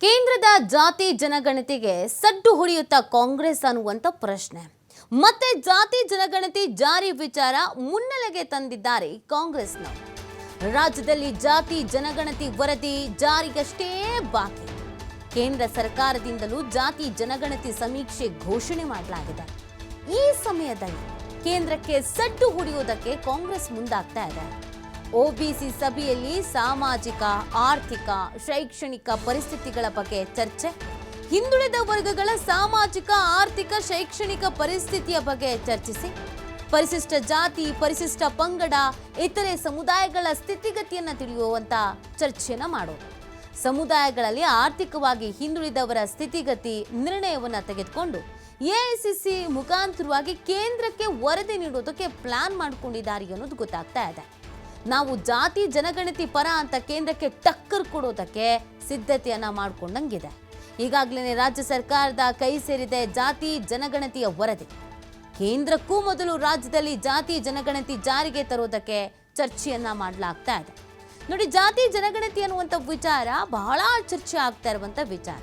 ಕೇಂದ್ರದ ಜಾತಿ ಜನಗಣತಿಗೆ ಸಡ್ಡು ಹೊಡೆಯುತ್ತಾ ಕಾಂಗ್ರೆಸ್ ಅನ್ನುವಂಥ ಪ್ರಶ್ನೆ. ಮತ್ತೆ ಜಾತಿ ಜನಗಣತಿ ಜಾರಿ ವಿಚಾರ ಮುನ್ನೆಲೆಗೆ ತಂದಿದ್ದಾರೆ ಕಾಂಗ್ರೆಸ್ನ. ರಾಜ್ಯದಲ್ಲಿ ಜಾತಿ ಜನಗಣತಿ ವರದಿ ಜಾರಿಗಷ್ಟೇ ಬಾಕಿ. ಕೇಂದ್ರ ಸರ್ಕಾರದಿಂದಲೂ ಜಾತಿ ಜನಗಣತಿ ಸಮೀಕ್ಷೆ ಘೋಷಣೆ ಮಾಡಲಾಗಿದೆ. ಈ ಸಮಯದಲ್ಲಿ ಕೇಂದ್ರಕ್ಕೆ ಸಡ್ಡು ಹೊಡೆಯುವುದಕ್ಕೆ ಕಾಂಗ್ರೆಸ್ ಮುಂದಾಗ್ತಾ ಇದೆ. ಒಬಿಸಿ ಸಭೆಯಲ್ಲಿ ಸಾಮಾಜಿಕ, ಆರ್ಥಿಕ, ಶೈಕ್ಷಣಿಕ ಪರಿಸ್ಥಿತಿಗಳ ಬಗ್ಗೆ ಚರ್ಚೆ. ಹಿಂದುಳಿದ ವರ್ಗಗಳ ಸಾಮಾಜಿಕ, ಆರ್ಥಿಕ, ಶೈಕ್ಷಣಿಕ ಪರಿಸ್ಥಿತಿಯ ಬಗ್ಗೆ ಚರ್ಚಿಸಿ. ಪರಿಶಿಷ್ಟ ಜಾತಿ, ಪರಿಶಿಷ್ಟ ಪಂಗಡ, ಇತರೆ ಸಮುದಾಯಗಳ ಸ್ಥಿತಿಗತಿಯನ್ನು ತಿಳಿಯುವಂತ ಚರ್ಚೆಯನ್ನು ಮಾಡೋದು ಸಮುದಾಯಗಳಲ್ಲಿ ಆರ್ಥಿಕವಾಗಿ ಹಿಂದುಳಿದವರ ಸ್ಥಿತಿಗತಿ ನಿರ್ಣಯವನ್ನು ತೆಗೆದುಕೊಂಡು ಎಐಸಿಸಿ ಮುಖಾಂತರವಾಗಿ ಕೇಂದ್ರಕ್ಕೆ ವರದಿ ನೀಡೋದಕ್ಕೆ ಪ್ಲಾನ್ ಮಾಡ್ಕೊಂಡಿದ್ದಾರೆ ಅನ್ನೋದು ಗೊತ್ತಾಗ್ತಾ ಇದೆ. ನಾವು ಜಾತಿ ಜನಗಣತಿ ಪರ ಅಂತ ಕೇಂದ್ರಕ್ಕೆ ಟಕ್ಕರ್ ಕೊಡೋದಕ್ಕೆ ಸಿದ್ಧತೆಯನ್ನ ಮಾಡಿಕೊಂಡಂಗಿದೆ. ಈಗಾಗಲೇ ರಾಜ್ಯ ಸರ್ಕಾರದ ಕೈ ಸೇರಿದೆ ಜಾತಿ ಜನಗಣತಿಯ ವರದಿ. ಕೇಂದ್ರಕ್ಕೂ ಮೊದಲು ರಾಜ್ಯದಲ್ಲಿ ಜಾತಿ ಜನಗಣತಿ ಜಾರಿಗೆ ತರೋದಕ್ಕೆ ಚರ್ಚೆಯನ್ನ ಮಾಡಲಾಗ್ತಾ ಇದೆ. ನೋಡಿ, ಜಾತಿ ಜನಗಣತಿ ಅನ್ನುವಂಥ ವಿಚಾರ ಬಹಳ ಚರ್ಚೆ ಆಗ್ತಾ ಇರುವಂತ ವಿಚಾರ.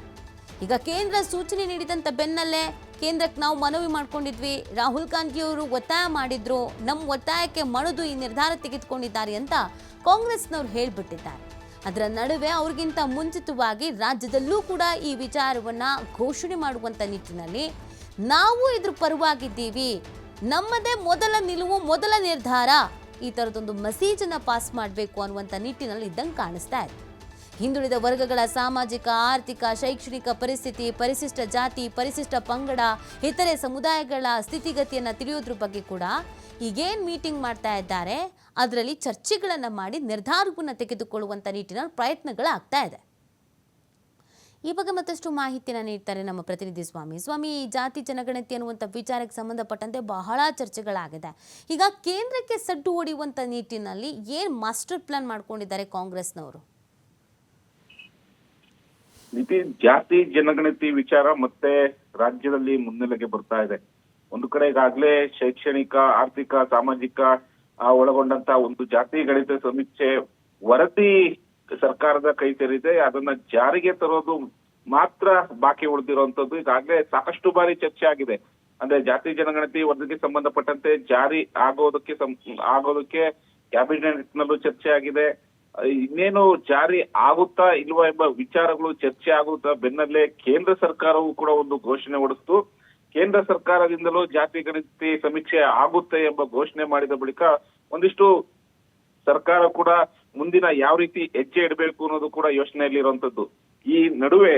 ಈಗ ಕೇಂದ್ರ ಸೂಚನೆ ನೀಡಿದಂತ ಬೆನ್ನಲ್ಲೇ ಕೇಂದ್ರಕ್ಕೆ ನಾವು ಮನವಿ ಮಾಡ್ಕೊಂಡಿದ್ವಿ. ರಾಹುಲ್ ಗಾಂಧಿ ಅವರು ಒತ್ತಾಯ ಮಾಡಿದ್ರು. ನಮ್ಮ ಒತ್ತಾಯಕ್ಕೆ ಮಣದು ಈ ನಿರ್ಧಾರ ತೆಗೆದುಕೊಂಡಿದ್ದಾರೆ ಅಂತ ಕಾಂಗ್ರೆಸ್ನವ್ರು ಹೇಳಿಬಿಟ್ಟಿದ್ದಾರೆ. ಅದರ ನಡುವೆ ಅವ್ರಿಗಿಂತ ಮುಂಚಿತವಾಗಿ ರಾಜ್ಯದಲ್ಲೂ ಕೂಡ ಈ ವಿಚಾರವನ್ನ ಘೋಷಣೆ ಮಾಡುವಂತ ನಿಟ್ಟಿನಲ್ಲಿ ನಾವು ಇದ್ರ ಪರವಾಗಿದ್ದೀವಿ. ನಮ್ಮದೇ ಮೊದಲ ನಿಲುವು, ಮೊದಲ ನಿರ್ಧಾರ. ಈ ಥರದೊಂದು ಮೆಸೇಜನ್ನು ಪಾಸ್ ಮಾಡಬೇಕು ಅನ್ನುವಂಥ ನಿಟ್ಟಿನಲ್ಲಿ ಇದ್ದಂಗೆ ಕಾಣಿಸ್ತಾ ಇದೆ. ಹಿಂದುಳಿದ ವರ್ಗಗಳ ಸಾಮಾಜಿಕ, ಆರ್ಥಿಕ, ಶೈಕ್ಷಣಿಕ ಪರಿಸ್ಥಿತಿ, ಪರಿಶಿಷ್ಟ ಜಾತಿ, ಪರಿಶಿಷ್ಟ ಪಂಗಡ, ಇತರೆ ಸಮುದಾಯಗಳ ಸ್ಥಿತಿಗತಿಯನ್ನು ತಿಳಿಯೋದ್ರ ಬಗ್ಗೆ ಕೂಡ ಈಗೇನು ಮೀಟಿಂಗ್ ಮಾಡ್ತಾ ಇದ್ದಾರೆ, ಅದರಲ್ಲಿ ಚರ್ಚೆಗಳನ್ನು ಮಾಡಿ ನಿರ್ಧಾರವನ್ನು ತೆಗೆದುಕೊಳ್ಳುವಂಥ ನಿಟ್ಟಿನಲ್ಲಿ ಪ್ರಯತ್ನಗಳಾಗ್ತಾ ಇದೆ. ಈ ಬಗ್ಗೆ ಮತ್ತಷ್ಟು ಮಾಹಿತಿಯನ್ನು ನೀಡ್ತಾರೆ ನಮ್ಮ ಪ್ರತಿನಿಧಿ ಸ್ವಾಮಿ. ಸ್ವಾಮಿ, ಈ ಜಾತಿ ಜನಗಣತಿ ಅನ್ನುವಂಥ ವಿಚಾರಕ್ಕೆ ಸಂಬಂಧಪಟ್ಟಂತೆ ಬಹಳ ಚರ್ಚೆಗಳಾಗಿದೆ. ಈಗ ಕೇಂದ್ರಕ್ಕೆ ಸಡ್ಡು ಹೊಡೆಯುವಂಥ ನಿಟ್ಟಿನಲ್ಲಿ ಏನು ಮಾಸ್ಟರ್ ಪ್ಲಾನ್ ಮಾಡ್ಕೊಂಡಿದ್ದಾರೆ ಕಾಂಗ್ರೆಸ್ನವರು? ನೀತಿ, ಜಾತಿ, ಜನಗಣತಿ ವಿಚಾರ ಮತ್ತೆ ರಾಜ್ಯದಲ್ಲಿ ಮುನ್ನೆಲೆಗೆ ಬರ್ತಾ ಇದೆ. ಒಂದು ಕಡೆ ಈಗಾಗಲೇ ಶೈಕ್ಷಣಿಕ, ಆರ್ಥಿಕ, ಸಾಮಾಜಿಕ ಒಳಗೊಂಡಂತ ಒಂದು ಜಾತಿ ಗಣಿತ ಸಮೀಕ್ಷೆ ವರದಿ ಸರ್ಕಾರದ ಕೈ ಸೇರಿದೆ. ಅದನ್ನ ಜಾರಿಗೆ ತರೋದು ಮಾತ್ರ ಬಾಕಿ ಉಳಿದಿರುವಂತದ್ದು. ಈಗಾಗಲೇ ಸಾಕಷ್ಟು ಬಾರಿ ಚರ್ಚೆ ಆಗಿದೆ. ಅಂದ್ರೆ ಜಾತಿ, ಜನಗಣತಿ ವರದಿಗೆ ಸಂಬಂಧಪಟ್ಟಂತೆ ಜಾರಿ ಆಗೋದಕ್ಕೆ ಆಗೋದಕ್ಕೆ ಕ್ಯಾಬಿನೆಟ್ ನಲ್ಲೂ ಚರ್ಚೆ ಆಗಿದೆ. ಇನ್ನೇನು ಜಾರಿ ಆಗುತ್ತಾ ಇಲ್ವಾ ಎಂಬ ವಿಚಾರಗಳು ಚರ್ಚೆ ಆಗುತ್ತಾ ಬೆನ್ನಲ್ಲೇ ಕೇಂದ್ರ ಸರ್ಕಾರವು ಕೂಡ ಒಂದು ಘೋಷಣೆ ಹೊಡೆಸ್ತು ಕೇಂದ್ರ ಸರ್ಕಾರದಿಂದಲೂ ಜಾತಿ ಗಣತಿ ಸಮೀಕ್ಷೆ ಆಗುತ್ತೆ ಎಂಬ ಘೋಷಣೆ ಮಾಡಿದ ಬಳಿಕ ಒಂದಿಷ್ಟು ಸರ್ಕಾರ ಕೂಡ ಮುಂದಿನ ಯಾವ ರೀತಿ ಹೆಜ್ಜೆ ಇಡಬೇಕು ಅನ್ನೋದು ಕೂಡ ಯೋಚನೆಯಲ್ಲಿ ಇರುವಂತದ್ದು ಈ ನಡುವೆ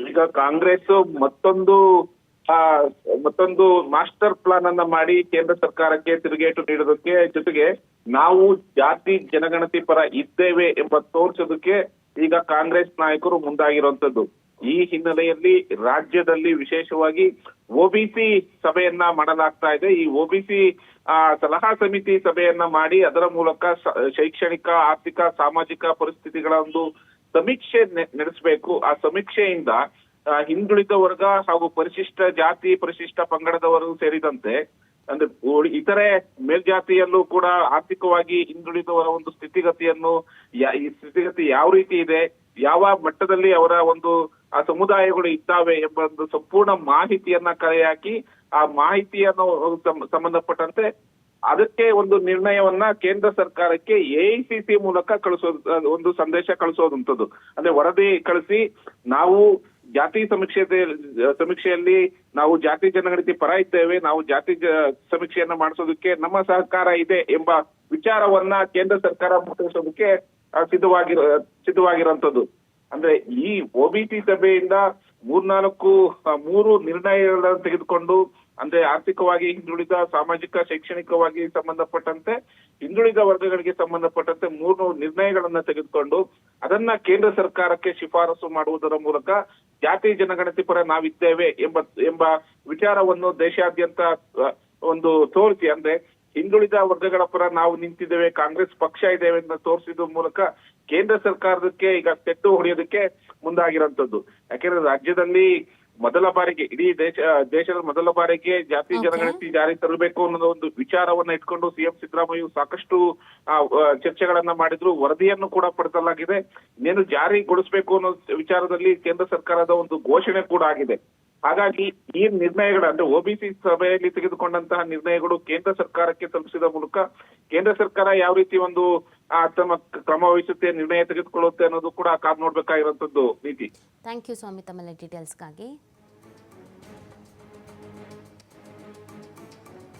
ಈಗ ಕಾಂಗ್ರೆಸ್ ಮತ್ತೊಂದು ಮತ್ತೊಂದು ಮಾಸ್ಟರ್ ಪ್ಲಾನ್ ಅನ್ನ ಮಾಡಿ ಕೇಂದ್ರ ಸರ್ಕಾರಕ್ಕೆ ತಿರುಗೇಟು ನೀಡೋದಕ್ಕೆ ಜೊತೆಗೆ ನಾವು ಜಾತಿ ಜನಗಣತಿ ಪರ ಇದ್ದೇವೆ ಎಂಬ ತೋರಿಸೋದಕ್ಕೆ ಈಗ ಕಾಂಗ್ರೆಸ್ ನಾಯಕರು ಮುಂದಾಗಿರುವಂತದ್ದು ಈ ಹಿನ್ನೆಲೆಯಲ್ಲಿ ರಾಜ್ಯದಲ್ಲಿ ವಿಶೇಷವಾಗಿ ಒಬಿಸಿ ಸಭೆಯನ್ನ ಮಾಡಲಾಗ್ತಾ ಇದೆ. ಈ ಒಬಿಸಿ ಆ ಸಲಹಾ ಸಮಿತಿ ಸಭೆಯನ್ನ ಮಾಡಿ ಅದರ ಮೂಲಕ ಶೈಕ್ಷಣಿಕ ಆರ್ಥಿಕ ಸಾಮಾಜಿಕ ಪರಿಸ್ಥಿತಿಗಳ ಒಂದು ಸಮೀಕ್ಷೆ ನಡೆಸಬೇಕು. ಆ ಸಮೀಕ್ಷೆಯಿಂದ ಆ, ಹಿಂದುಳಿದ ವರ್ಗ ಹಾಗೂ ಪರಿಶಿಷ್ಟ ಜಾತಿ, ಪರಿಶಿಷ್ಟ ಪಂಗಡದವರು ಸೇರಿದಂತೆ, ಅಂದ್ರೆ ಇತರೆ ಮೇಲ್ಜಾತಿಯಲ್ಲೂ ಕೂಡ ಆರ್ಥಿಕವಾಗಿ ಹಿಂದುಳಿದವರ ಒಂದು ಸ್ಥಿತಿಗತಿಯನ್ನು ಈ ಸ್ಥಿತಿಗತಿ ಯಾವ ರೀತಿ ಇದೆ, ಯಾವ ಮಟ್ಟದಲ್ಲಿ ಅವರ ಒಂದು, ಆ ಸಮುದಾಯಗಳು ಇದ್ದಾವೆ ಎಂಬ ಒಂದು ಸಂಪೂರ್ಣ ಮಾಹಿತಿಯನ್ನ ಕಲೆ ಹಾಕಿ ಆ ಮಾಹಿತಿಯನ್ನು ಸಂಬಂಧಪಟ್ಟಂತೆ ಅದಕ್ಕೆ ಒಂದು ನಿರ್ಣಯವನ್ನ ಕೇಂದ್ರ ಸರ್ಕಾರಕ್ಕೆ ಎಐಸಿಸಿ ಮೂಲಕ ಕಳಿಸೋದು ಒಂದು ಸಂದೇಶ ಕಳಿಸೋದಂಥದ್ದು. ಅಂದ್ರೆ ವರದಿ ಕಳಿಸಿ, ನಾವು ಜಾತಿ ಸಮೀಕ್ಷೆ ಸಮೀಕ್ಷೆಯಲ್ಲಿ ನಾವು ಜಾತಿ ಜನಗಣತಿ ಪರ ಇದ್ದೇವೆ. ನಾವು ಜಾತಿ ಸಮೀಕ್ಷೆಯನ್ನ ಮಾಡಿಸೋದಕ್ಕೆ ನಮ್ಮ ಸಹಕಾರ ಇದೆ ಎಂಬ ವಿಚಾರವನ್ನ ಕೇಂದ್ರ ಸರ್ಕಾರ ಮುಟ್ಟಿಸೋದಕ್ಕೆ ಸಿದ್ಧವಾಗಿ ಸಿದ್ಧವಾಗಿರ ಸಿದ್ಧವಾಗಿರುವಂತದ್ದು ಅಂದ್ರೆ ಈ ಒಬಿಟಿ ಸಭೆಯಿಂದ ಮೂರ್ನಾಲ್ಕು ಮೂರು ನಿರ್ಣಯಗಳನ್ನು ತೆಗೆದುಕೊಂಡು ಅಂದ್ರೆ ಆರ್ಥಿಕವಾಗಿ ಹಿಂದುಳಿದ, ಸಾಮಾಜಿಕ, ಶೈಕ್ಷಣಿಕವಾಗಿ ಸಂಬಂಧಪಟ್ಟಂತೆ ಹಿಂದುಳಿದ ವರ್ಗಗಳಿಗೆ ಸಂಬಂಧಪಟ್ಟಂತೆ ಮೂರು ನಿರ್ಣಯಗಳನ್ನ ತೆಗೆದುಕೊಂಡು ಅದನ್ನ ಕೇಂದ್ರ ಸರ್ಕಾರಕ್ಕೆ ಶಿಫಾರಸು ಮಾಡುವುದರ ಮೂಲಕ ಜಾತಿ ಜನಗಣತಿ ಪರ ನಾವಿದ್ದೇವೆ ಎಂಬ ಎಂಬ ವಿಚಾರವನ್ನು ದೇಶಾದ್ಯಂತ ಒಂದು ತೋರಿಸಿ ಅಂದ್ರೆ ಹಿಂದುಳಿದ ವರ್ಗಗಳ ಪರ ನಾವು ನಿಂತಿದ್ದೇವೆ, ಕಾಂಗ್ರೆಸ್ ಪಕ್ಷ ಇದ್ದೇವೆ ಅಂತ ತೋರಿಸಿದ ಮೂಲಕ ಕೇಂದ್ರ ಸರ್ಕಾರಕ್ಕೆ ಈಗ ತೆಟ್ಟು ಹೊಡೆಯೋದಕ್ಕೆ ಮುಂದಾಗಿರೋಂಥದ್ದು. ಯಾಕೆಂದ್ರೆ ರಾಜ್ಯದಲ್ಲಿ ಮೊದಲ ಬಾರಿಗೆ ಇಡೀ ದೇಶ ದೇಶದ ಮೊದಲ ಬಾರಿಗೆ ಜಾತಿ ಜನಗಣತಿ ಜಾರಿ ತರಬೇಕು ಅನ್ನೋ ಒಂದು ವಿಚಾರವನ್ನ ಇಟ್ಕೊಂಡು ಸಿಎಂ ಸಿದ್ದರಾಮಯ್ಯ ಸಾಕಷ್ಟು ಚರ್ಚೆಗಳನ್ನ ಮಾಡಿದ್ರು. ವರದಿಯನ್ನು ಕೂಡ ಪಡೆದಲಾಗಿದೆ ಇನ್ನೇನು ಜಾರಿಗೊಳಿಸಬೇಕು ಅನ್ನೋ ವಿಚಾರದಲ್ಲಿ ಕೇಂದ್ರ ಸರ್ಕಾರದ ಒಂದು ಘೋಷಣೆ ಕೂಡ ಆಗಿದೆ. ಹಾಗಾಗಿ ಈ ನಿರ್ಣಯಗಳು ಅಂದ್ರೆ ಒಬಿಸಿ ಸಭೆಯಲ್ಲಿ ತೆಗೆದುಕೊಂಡಂತಹ ನಿರ್ಣಯಗಳು ಕೇಂದ್ರ ಸರ್ಕಾರಕ್ಕೆ ತಲುಪಿಸಿದ ಮೂಲಕ ಕೇಂದ್ರ ಸರ್ಕಾರ ಯಾವ ರೀತಿ ಒಂದು ತಮ್ಮ ಕ್ರಮ ವಹಿಸುತ್ತೆ, ನಿರ್ಣಯ ತೆಗೆದುಕೊಳ್ಳುತ್ತೆ ಅನ್ನೋದು ಕೂಡ ಕಾದ್ ನೋಡ್ಬೇಕಾಗಿರುವಂತದ್ದು ನೀತಿ. ಥ್ಯಾಂಕ್ ಯು ಸ್ವಾಮಿ, ತಮ್ಮೆಲ್ಲ ಡೀಟೇಲ್ಸ್ಗಾಗಿ